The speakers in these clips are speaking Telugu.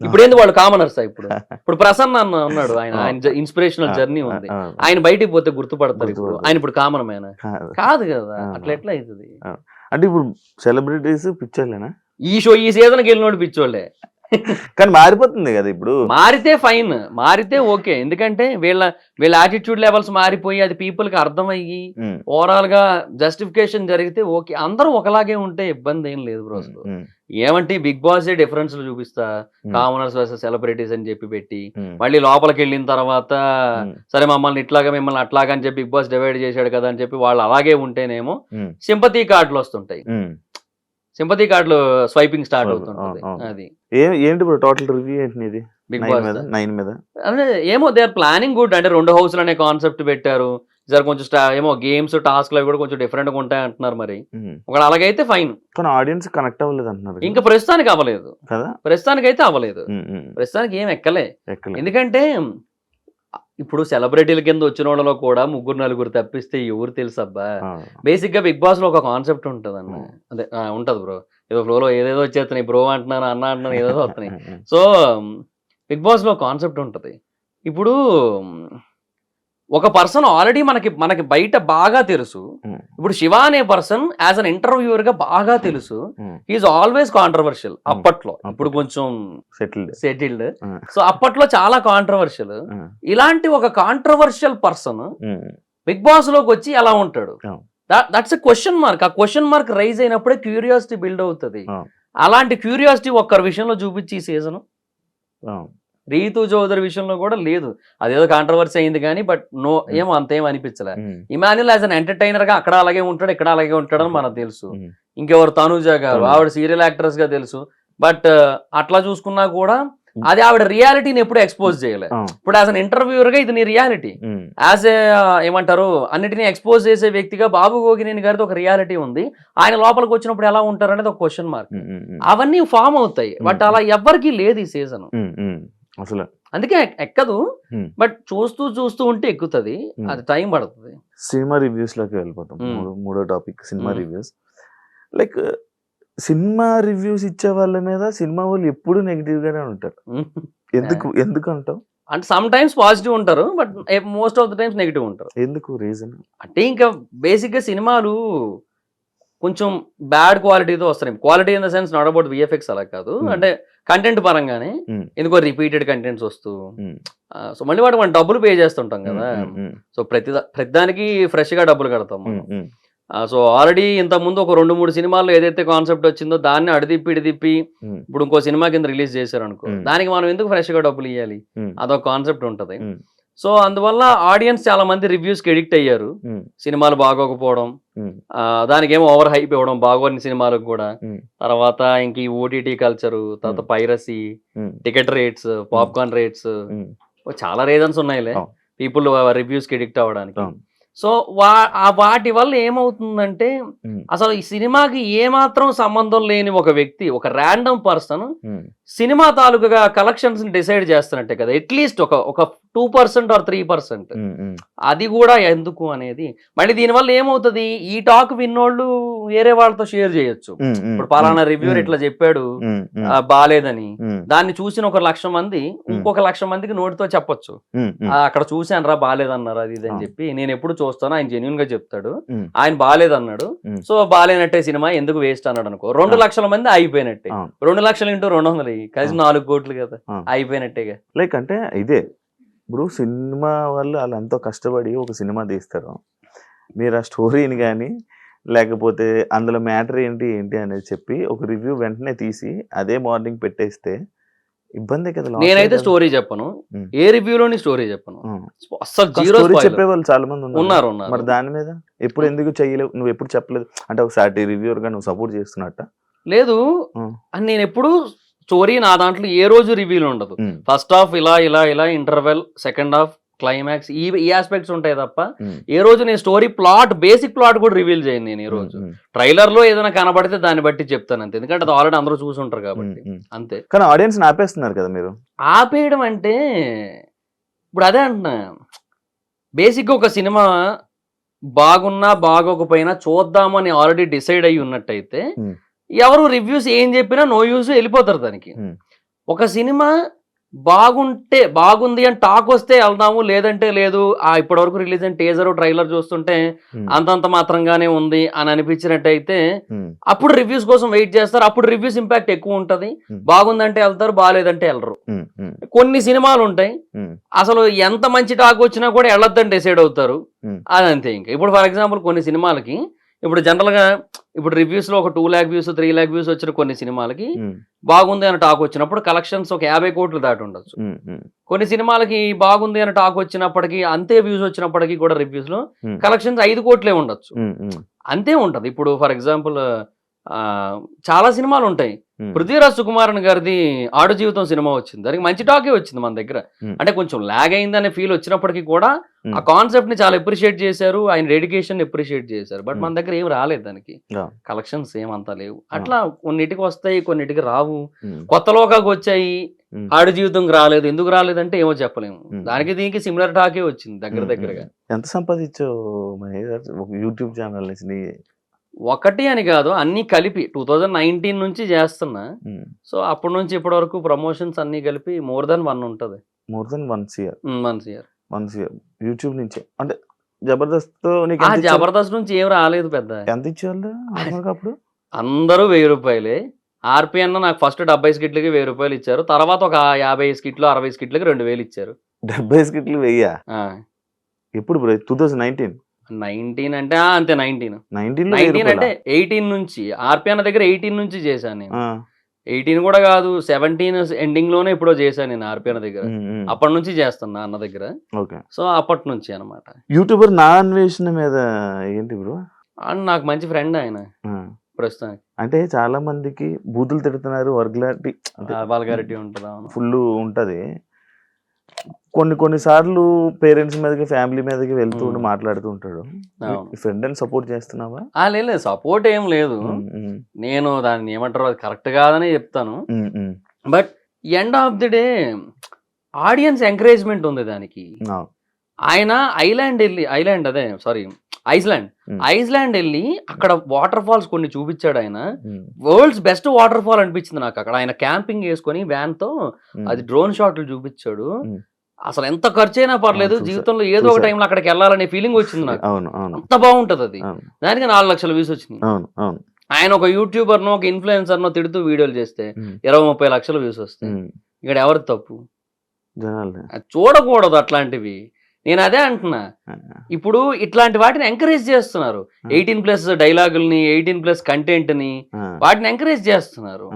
ఇప్పుడు ఏంది వాళ్ళు కామనర్స్ ఇప్పుడు? ఇప్పుడు ప్రసన్న అన్న ఉన్నాడు ఆయన ఆయన ఇన్స్పిరేషనల్ జర్నీ ఉంది. ఆయన బయటికి పోతే గుర్తుపడతారు ఇప్పుడు. ఆయన ఇప్పుడు కామన్ మ్యాన్ ఆ, కాదు. కదా. అట్లా ఎట్లా అవుతుంది? అంటే ఇప్పుడు సెలబ్రిటీస్ పిచ్చర్లేనా ఈ షో ఈ సీజన్కి వెళ్ళినోడు పిచ్చోళ్ళే. కానీ మారిపోతుంది కదా ఇప్పుడు. మారితే ఫైన్ మారితే ఓకే. ఎందుకంటే వీళ్ళ వీళ్ళ యాటిట్యూడ్ లెవెల్స్ మారిపోయి అది people కి అర్థమయ్యి ఓవరాల్గా జస్టిఫికేషన్ జరిగితే ఓకే. అందరూ ఒకలాగే ఉంటే ఇబ్బంది ఏం లేదు బ్రోస్ ఏమంటే బిగ్ బాస్ డిఫరెన్స్ చూపిస్తా కామనర్స్ వర్సెస్ సెలబ్రిటీస్ అని చెప్పి పెట్టి మళ్ళీ లోపలికి వెళ్ళిన తర్వాత సరే మమ్మల్ని ఇట్లాగా మిమ్మల్ని అట్లాగా అని చెప్పి బిగ్ బాస్ డివైడ్ చేశాడు కదా అని చెప్పి వాళ్ళు అలాగే ఉంటేనేమో సింపతి కార్డులు వస్తుంటాయి. సింపతి కార్డులు స్వైపింగ్ స్టార్ట్ అవుతుంటది. అది. ఏ- ఏంటి ఇప్పుడు టోటల్ రివ్యూ ఏంటి బిగ్ నైన్ బాస్. మీద నైన్ మీద? అంటే ఏమో దే ఆర్ ప్లానింగ్ గుడ్. అంటే రెండు హౌస్లు అనే కాన్సెప్ట్ పెట్టారు. సార్ కొంచెం స్టా- ఏమో గేమ్స్ టాస్క్ అవి కూడా కొంచెం డిఫరెంట్గా ఉంటాయి అంటున్నారు మరి. ఒకవేళ అలాగైతే ఫైన్ కానీ ఆడియన్స్ కనెక్ట్ అవ్వలేదు అంటున్నారు ఇంకా ప్రస్తుతానికి అవ్వలేదు. కదా? ప్రస్తుతానికి అయితే అవ్వలేదు. ప్రస్తుతానికి ఏం ఎక్కలే. ఎందుకంటే ఇప్పుడు సెలబ్రిటీల కింద వచ్చిన వాళ్ళలో కూడా ముగ్గురు నలుగురు తప్పిస్తే ఎవరు తెలుసు అబ్బా. బేసిక్గా బిగ్ బాస్లో ఒక కాన్సెప్ట్ ఉంటుంది అన్న. అదే ఉంటది బ్రో ఏదో ఫ్లోలో ఏదేదో వచ్చేస్తున్నాయి బ్రో అంటున్నాను అన్న అంటున్నాను ఏదేదో వస్తున్నాయి. సో బిగ్ బాస్లో కాన్సెప్ట్ ఉంటది. ఇప్పుడు ఒక పర్సన్ ఆల్రెడీ మనకి మనకి బయట బాగా తెలుసు. ఇప్పుడు శివ అనే పర్సన్ యాజ్ అన్ ఇంటర్వ్యూవర్గా బాగా తెలుసు. ఈజ్ ఆల్వేస్ కాంట్రవర్షియల్ అప్పట్లో. ఇప్పుడు కొంచెం సెటిల్డ్ సెటిల్డ్. సో అప్పట్లో చాలా కాంట్రవర్షియల్ ఇలాంటి ఒక కాంట్రవర్షియల్ పర్సన్ బిగ్ బాస్లోకి వచ్చి ఎలా ఉంటాడు. దట్స్ ఎ క్వశ్చన్ మార్క్ ఆ క్వశ్చన్ మార్క్ రైజ్ అయినప్పుడే క్యూరియాసిటీ బిల్డ్ అవుతుంది. అలాంటి క్యూరియాసిటీ ఒక్కరి విషయంలో చూపించి ఈ సీజన్ రీతు చౌదరి విషయంలో కూడా లేదు. అదేదో కాంట్రవర్సీ అయింది కానీ బట్ నో ఏమో అంతేం అనిపించలే. ఇమాన్యుల్ యాజ్ అన్ ఎంటర్టైనర్గా అక్కడ అలాగే ఉంటాడు ఇక్కడ అలాగే ఉంటాడని మనకు తెలుసు. ఉమ్, ఇంకెవరు? తనుజ గారు. ఆవిడ సీరియల్ యాక్ట్రెస్గా తెలుసు. బట్ అట్లా చూసుకున్నా కూడా ఉమ్. అది ఆవిడ రియాలిటీని ఎప్పుడు ఎక్స్పోజ్ చేయలే. ఇప్పుడు యాజ్ అన్ ఇంటర్వ్యూర్గా ఇది నీ రియాలిటీ యాజ్ ఏ ఏమంటారు? అన్నిటిని ఎక్స్పోజ్ చేసే వ్యక్తిగా బాబు గోగినేని గారితో ఒక రియాలిటీ ఉంది. ఆయన లోపలికి వచ్చినప్పుడు ఎలా ఉంటారు అనేది ఒక క్వశ్చన్ మార్క్ అవన్నీ ఫామ్ అవుతాయి. But Hmm. అలా ఎవ్వరికి లేదు ఈ సీజన్. అసలు. అందుకే ఎక్- ఎక్కదు. బట్ చూస్తూ చూస్తూ ఉంటే ఎక్కుతుంది. అది టైం పడుతుంది. సినిమా రివ్యూస్లోకి వెళ్ళిపోతాం. మూడో- టాపిక్ సినిమా. రివ్యూస్. లైక్ సినిమా రివ్యూస్ ఇచ్చే వాళ్ళ మీద సినిమా వాళ్ళు ఎప్పుడు నెగిటివ్ గానే ఉంటారు ఎందుకు ఎందుకు అంటావు అంటే సమ్ టైమ్స్ పాజిటివ్ ఉంటారు but most of the times negative ఉంటారు. ఎందుకు? రీజన్? అంటే ఇంకా బేసిక్గా సినిమాలు కొంచెం బ్యాడ్ క్వాలిటీతో వస్తున్నాయి quality in the sense not about VFX అలా కాదు Hmm. అంటే కంటెంట్ పరంగానే Hmm. ఎందుకో రిపీటెడ్ కంటెంట్స్ వస్తూ Hmm. సో మళ్ళీ వాడు మనం డబ్బులు పే చేస్తుంటాం కదా సో ప్రతి ప్రతిదానికి ఫ్రెష్గా డబ్బులు కడతాం మనం సో ఆల్రెడీ ఇంత ముందు ఒక రెండు మూడు సినిమాల్లో ఏదైతే కాన్సెప్ట్ వచ్చిందో దాన్ని అడిదిప్పి ఇడిదిప్పి ఇప్పుడు ఇంకో సినిమా కింద రిలీజ్ చేశారు అనుకో. దానికి మనం ఎందుకు ఫ్రెష్గా డబ్బులు ఇవ్వాలి అదొక కాన్సెప్ట్ ఉంటది. సో అందువల్ల ఆడియన్స్ చాలా మంది రివ్యూస్కి ఎడిక్ట్ అయ్యారు. సినిమాలు బాగోకపోవడం. దానికి ఏమో ఓవర్ హైప్ ఇవ్వడం బాగోని సినిమాలకు కూడా. తర్వాత ఇంక ఈ ఓటీటీ కల్చర్ తర్వాత piracy ticket rates popcorn rates చాలా రీజన్స్ ఉన్నాయిలే. పీపుల్ రివ్యూస్కి ఎడిక్ట్ అవ్వడానికి. సో వా వాటి వల్ల ఏమవుతుందంటే అసలు ఈ సినిమాకి ఏమాత్రం సంబంధం లేని ఒక వ్యక్తి ఒక ర్యాండమ్ పర్సన్ సినిమా తాలూకుగా కలెక్షన్స్ డిసైడ్ చేస్తున్నట్టే కదా. అట్లీస్ట్ ఒక ఒక two percent or three percent అది కూడా ఎందుకు అనేది మళ్ళీ దీనివల్ల ఏమవుతుంది? ఈ టాక్ విన్నోళ్ళు వేరే వాళ్ళతో షేర్ చేయొచ్చు. ఇప్పుడు పలానా రివ్యూర్. ఇట్లా చెప్పాడు బాలేదని. దాన్ని చూసిన ఒక లక్ష మంది ఇంకొక లక్ష మందికి నోటితో చెప్పొచ్చు. అక్కడ చూశాను రా బాలేదన్నారు అది ఇది అని ఆ. చెప్పి నేను ఎప్పుడు చూస్తాను ఆయన జెన్యున్గా చెప్తాడు. ఆయన బాలేదన్నాడు. సో బాలేనట్టే సినిమా ఎందుకు వేస్ట్ అన్నాడు అనుకో. రెండు. లక్షల మంది అయిపోయినట్టే. రెండు లక్షలు ఇంటూ రెండు వందలు అయ్యి. కలిసి. నాలుగు కోట్లు కదా. అయిపోయినట్టేగా లైక్ అంటే ఇదే ఇప్పుడు సినిమా వాళ్ళు వాళ్ళు ఎంతో కష్టపడి ఒక సినిమా తీస్తారు మీరు ఆ స్టోరీని కానీ లేకపోతే అందులో మ్యాటర్ ఏంటి ఏంటి అనేది చెప్పి ఒక రివ్యూ వెంటనే తీసి అదే మార్నింగ్ పెట్టేస్తే ఇబ్బంది కదా నేనైతే. స్టోరీ చెప్పను. ఏ రివ్యూలోని స్టోరీ చెప్పను. అసలు జీరో చెప్పే వాళ్ళు చాలా మంది ఉన్నారు మరి దాని మీద ఎప్పుడు ఎందుకు చెయ్యలేవు నువ్వు ఎప్పుడు చెప్పలేదు అంటే ఒకసారి రివ్యూర్గా నువ్వు సపోర్ట్ చేస్తున్నట్ట లేదు. అని నేను ఎప్పుడు స్టోరీ నా దాంట్లో ఏ రోజు రివ్యూలు ఉండదు. ఫస్ట్ హాఫ్ ఇలా ఇలా ఇలా ఇంటర్వెల్ సెకండ్ హాఫ్ క్లైమాక్స్ ఈ ఈ ఆస్పెక్ట్స్ ఉంటాయి తప్ప ఏ రోజు నేను స్టోరీ ప్లాట్ బేసిక్ ప్లాట్ కూడా రివీల్ చేయను నేను ఈ రోజు. ట్రైలర్లో ఏదైనా కనబడితే దాన్ని బట్టి చెప్తాను అంతే. ఎందుకంటే అది ఆల్రెడీ అందరూ చూసుంటారు కాబట్టి. అంతే. కానీ ఆడియన్స్ ఆపేస్తున్నారు కదా మీరు? ఆపేయడం అంటే ఇప్పుడు అదే అంటున్నా. బేసిక్గా ఒక సినిమా బాగున్నా బాగోకపోయినా చూద్దామని ఆల్రెడీ డిసైడ్ అయ్యి ఉన్నట్టయితే. ఎవరు రివ్యూస్ ఏం చెప్పినా నో యూస్ వెళ్ళిపోతారు దానికి. ఒక సినిమా బాగుంటే బాగుంది అని టాక్ వస్తే వెళ్దాము లేదంటే లేదు ఆ ఇప్పటి వరకు రిలీజ్ అయిన టీజర్ ట్రైలర్ చూస్తుంటే అంతంత మాత్రంగానే ఉంది అని అనిపించినట్టయితే అప్పుడు రివ్యూస్ కోసం వెయిట్ చేస్తారు. అప్పుడు రివ్యూస్ ఇంపాక్ట్ ఎక్కువ ఉంటది. బాగుందంటే వెళ్తారు బాగాలేదంటే వెళ్ళరు. కొన్ని సినిమాలు ఉంటాయి. అసలు ఎంత మంచి టాక్ వచ్చినా కూడా వెళ్ళొద్దని డిసైడ్ అవుతారు. అది అంతే ఇంకా. ఇప్పుడు ఫర్ ఎగ్జాంపుల్ కొన్ని సినిమాలకి ఇప్పుడు జనరల్గా ఇప్పుడు రివ్యూస్లో ఒక two lakh views three lakh views వచ్చిన కొన్ని సినిమాలకి బాగుంది అని టాక్ వచ్చినప్పుడు కలెక్షన్స్ ఒక యాభై కోట్లు దాటి ఉండొచ్చు. కొన్ని సినిమాలకి బాగుంది అని టాక్ వచ్చినప్పటికీ అంతే వ్యూస్ వచ్చినప్పటికీ కూడా రివ్యూస్లో Hmm. కలెక్షన్స్ ఐదు కోట్లే ఉండొచ్చు. అంతే ఉంటది. ఇప్పుడు ఫర్ ఎగ్జాంపుల్ చాలా సినిమాలు ఉంటాయి. పృథ్వీరాజ్ సుకుమారన్ గారిది ఆడు జీవితం సినిమా వచ్చింది. దానికి మంచి టాకే వచ్చింది మన దగ్గర. అంటే కొంచెం లాగ్ అయిందనే ఫీల్ వచ్చినప్పటికీ కూడా. ఆ కాన్సెప్ట్ని చాలా అప్రిషియేట్ చేశారు. ఆయన డెడికేషన్ అప్రిషియేట్ చేశారు. బట్. మన దగ్గర ఏం రాలేదు దానికి. కలెక్షన్స్ ఏమంతా లేవు. అట్లా కొన్నిటికి వస్తాయి కొన్నిటికి రావు. కొత్త లోకాకి వచ్చాయి. ఆడు జీవితంకి రాలేదు. ఎందుకు రాలేదంటే ఏమో చెప్పలేము. దానికి దీనికి సిమిలర్ టాకే వచ్చింది దగ్గర దగ్గరగా. ఎంత సంపాదించావు యూట్యూబ్ ఛానల్ ఒకటి అని కాదు అన్ని కలిపి టూ థౌజండ్ నైన్టీన్ నుంచి చేస్తున్నా. సో అప్పటి నుంచి ఇప్పటి వరకు ప్రమోషన్స్ అన్ని కలిపి మోర్ దెన్ వన్ ఉంటది. More than once year once year once year YouTube నుంచే. అంటే జబర్దస్త్? జబర్దస్త్ నుంచి ఏం రాలేదు పెద్ద. ఎంత ఇచ్చేవాళ్ళు అప్పుడు? అందరూ వెయ్యి రూపాయలే. ఆర్పిఎన్ నాకు ఫస్ట్ డెబ్బై స్కిట్లకి వెయ్యి రూపాయలు ఇచ్చారు. తర్వాత ఒక యాభై స్కిట్లు అరవై స్కిట్లకి రెండు వేలు ఇచ్చారు. డెబ్బై స్కిట్లు వెయ్యా? ఎప్పుడు bro? Two thousand nineteen nineteen అంటే అంతే నైన్టీన్. నైన్టీన్ నైన్టీన్ అంటే ఎయిటీన్ నుంచి ఆర్పిఎన్ దగ్గర ఎయిటీన్ నుంచి చేశాను నేను. ఎయిటీన్ కూడా కాదు సెవెంటీన్ ఎండింగ్లోనే ఎప్పుడో చేశాను నేను ఆర్పిఎన్ దగ్గర. అప్పటి నుంచి చేస్తున్నా అన్న దగ్గర. సో అప్పటి నుంచి అనమాట యూట్యూబర్ నా అన్వేషణ మీద ఏంటి బ్రో? అండ్ నాకు మంచి ఫ్రెండ్ ఆయన. ప్రస్తుతానికి. అంటే చాలా మందికి బూతులు తిడుతున్నారు వర్గ్లాంటి వాల్గారిటీ ఉంటుంది ఫుల్ ఉంటది. కొన్ని కొన్ని సార్లు పేరెంట్స్ మీదకి ఫ్యామిలీ మీదకి వెళ్తూ ఉండి. మాట్లాడుతూ ఉంటాడు. ఫ్రెండ్ అని సపోర్ట్ చేస్తున్నావా? ఆ, లేదు సపోర్ట్ ఏం లేదు. నేను దాన్ని ఏమంటారు అది కరెక్ట్ కాదని చెప్తాను. But end of the day audience encouragement ఉంది దానికి. ఆయన ఐలాండ్ వెళ్ళి ఐలాండ్ అదే సారీ ఐస్లాండ్. ఐస్లాండ్ వెళ్ళి అక్కడ వాటర్ ఫాల్స్ కొన్ని చూపించాడు ఆయన. వరల్డ్స్ బెస్ట్ వాటర్ ఫాల్ అనిపించింది నాకు అక్కడ. ఆయన క్యాంపింగ్ వేసుకొని వ్యాన్తో. అది డ్రోన్ షాట్లు చూపించాడు. అసలు ఎంత ఖర్చు అయినా పర్లేదు. జీవితంలో ఏదో ఒక. టైంలో అక్కడికి వెళ్ళాలనే ఫీలింగ్ వచ్చింది నాకు. అవును అవును. అంత బాగుంటది అది. దానికి నాలుగు లక్షల వ్యూస్ వచ్చినాయి. అవును అవును. ఆయన ఒక యూట్యూబర్ నో ఒక ఇన్ఫ్లుయెన్సర్ నో తిడుతూ వీడియోలు చేస్తే ఇరవై ముప్పై లక్షల వ్యూస్ వస్తాయి. ఇక్కడ ఎవరి తప్పు? చూడకూడదు అట్లాంటివి. నేను అదే అంటున్నా. ఇప్పుడు ఇట్లాంటి వాటిని ఎంకరేజ్ చేస్తున్నారు. ఎయిటీన్ ప్లస్ డైలాగుల్ని ఎయిటీన్ ప్లస్ కంటెంట్ని వాటిని ఎంకరేజ్ చేస్తున్నారు.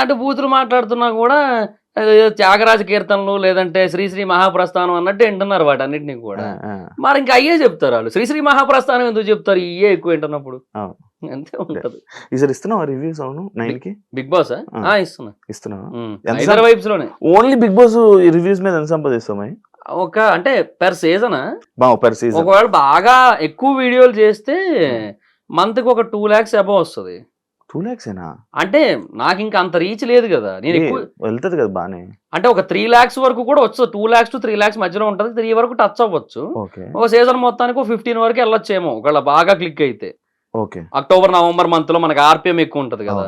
అంటే బూతులు మాట్లాడుతున్నా కూడా త్యాగరాజ కీర్తనలు లేదంటే శ్రీశ్రీ మహాప్రస్థానం అన్నట్టు వింటున్నారు వాటన్నిటిని కూడా. మరి ఇంకా అయ్యే చెప్తారు వాళ్ళు. శ్రీశ్రీ మహాప్రస్థానం ఎందుకు చెప్తారు? ఇయ్యే ఎక్కువ వింటున్నప్పుడు. అంతే ఉంటది. ఈసారి ఇస్తున్నావా రివ్యూస్ అవును నైన్కి? బిగ్ బాస్ ఆ. ఇస్తున్నా. ఐదర్ వైబ్స్లోనే ఓన్లీ బిగ్ బాస్ రివ్యూస్ మీద ఎంత సంపాదిస్తావు మై ఒక అంటే పెర్ సీజన్ పర్ సీజన్ ఒకవేళ బాగా ఎక్కువ వీడియోలు చేస్తే మంత్కి ఒక టూ లాక్స్ అబవ్ వస్తుంది. టూ లాక్స్ ఏనా అంటే నాకు ఇంకా అంత రీచ్ లేదు కదా. నేను ఎక్కువ వెళ్తది కదా బానే. అంటే ఒక త్రీ లాక్స్ వరకు కూడా వచ్చు. Two lakhs to three lakhs మధ్యలో ఉంటుంది. త్రీ వరకు టచ్ అవ్వచ్చు. ఒక సీజన్ మొత్తానికి ఫిఫ్టీన్ వరకు వెళ్ళొచ్చేమో. ఒకవేళ బాగా క్లిక్ అయితే. ఓకే. అక్టోబర్ నవంబర్ మంత్లో మనకి ఆర్పిఎం ఎక్కువ ఉంటది కదా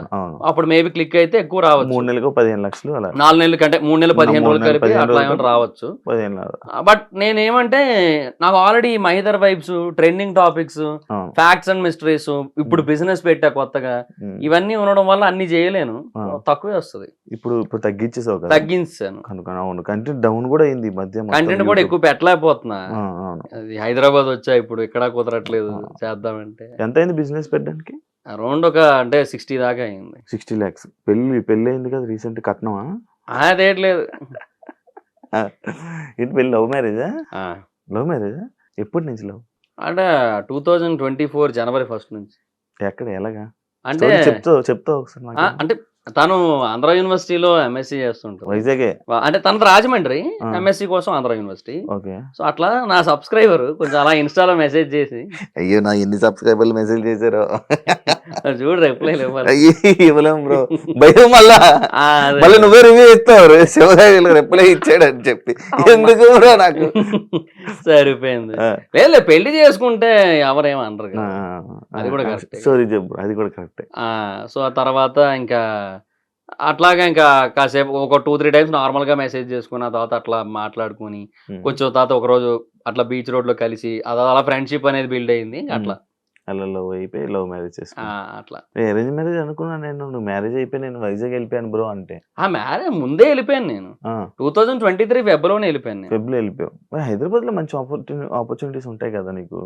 అప్పుడు మేబీ క్లిక్ అయితే ఎక్కువ రావచ్చు. మూడు నెలలకు పదిహేను లక్షలు అలా. నాలుగు నెలల కంటే మూడు నెలలు పదిహేను రోజులు కలిపి అట్లా ఏమైనా రావచ్చు. బట్ నేనేమంటే నాకు already Mahidhar vibes trending topics. Facts and mysteries ఇప్పుడు బిజినెస్ పెట్టా కొత్తగా. ఇవన్నీ ఉండడం వల్ల అన్ని చేయలేను. తక్కువే వస్తుంది. ఇప్పుడు ఇప్పుడు తగ్గించేసావు కదా. తగ్గించాను అవును. కంటెంట్ డౌన్ కూడా అయింది మధ్య కంటెంట్ కూడా. ఎక్కువ పెట్టలేకపోతున్నా. హైదరాబాద్ వచ్చా ఇప్పుడు ఇక్కడ కుదరట్లేదు. చేద్దామంటే. ఎంత అయింది బిజినెస్ పెట్టడానికి? అరౌండ్ ఒక అంటే సిక్స్టీ దాకా అయింది. సిక్స్టీ ల్యాక్స్. పెళ్ళి పెళ్ళి అయింది కదా రీసెంట్ కట్నమా? అదేట్లేదు ఏంటి పెళ్ళి లవ్ మ్యారేజా? లవ్ మ్యారేజా? ఎప్పటి నుంచి లవ్? అంటే టూ థౌజండ్ ట్వంటీ ఫోర్ జనవరి ఫస్ట్ నుంచి. ఎక్కడ? ఎలాగా? అంటే చెప్తావు చెప్తావు ఒకసారి అంటే తను ఆంధ్ర యూనివర్సిటీలో ఎంఎస్సి చేస్తుంటారు వైజాగే? అంటే తనది రాజమండ్రి. ఎంఎస్సి కోసం ఆంధ్ర యూనివర్సిటీ. ఓకే. సో అట్లా నా సబ్స్క్రైబర్ కొంచెం అలా ఇన్స్టాలో మెసేజ్ చేసి. అయ్యో నా ఎన్ని సబ్స్క్రైబర్లు మెసేజ్ చేశారో. చూడు రిప్లై ఇవ్వాలి అయ్యి ఇవ్వలేం బ్రో భయం మళ్ళా. మళ్ళీ నువ్వే రివ్యూ ఇస్తావు శివసాయి రిప్లై ఇచ్చాడు అని చెప్పి. ఎందుకు బ్రో నాకు? సరిపోయింది. లేదు పెళ్ళి చేసుకుంటే ఎవరేమనరు ఆ, కదా అది కూడా. సారీ చెప్పు అది కూడా కరెక్ట్ ఆ, సో ఆ తర్వాత ఇంకా అట్లాగా ఇంకా కాసేపు ఒక టూ త్రీ టైమ్స్ నార్మల్గా మెసేజ్ చేసుకుని ఆ తర్వాత అట్లా మాట్లాడుకుని. కొంచెం తర్వాత ఒక రోజు అట్లా బీచ్ రోడ్లో కలిసి అది అలా ఫ్రెండ్షిప్ అనేది బిల్డ్ అయింది అట్లా. అలా లవ్ అయిపోయి లవ్ మ్యారేజ్ చేసుకున్నా. అట్లా. అరేంజ్ మ్యారేజ్ అనుకున్నా నేను నువ్వు మ్యారేజ్ అయిపోయి నేను వైజాగ్ వెళ్ళిపోయాను బ్రో అంటే. ఆ మ్యారేజ్ ముందే వెళ్ళిపోయాను నేను. టూ థౌజండ్ ట్వంటీ త్రీ ఫెబ్రవరిలోనే వెళ్ళిపోయాను ఫెబ్లో వెళ్ళిపోయావు. హైదరాబాద్లో మంచి ఆపర్చునిటీ ఆపర్చునిటీస్ ఉంటాయి కదా నీకు?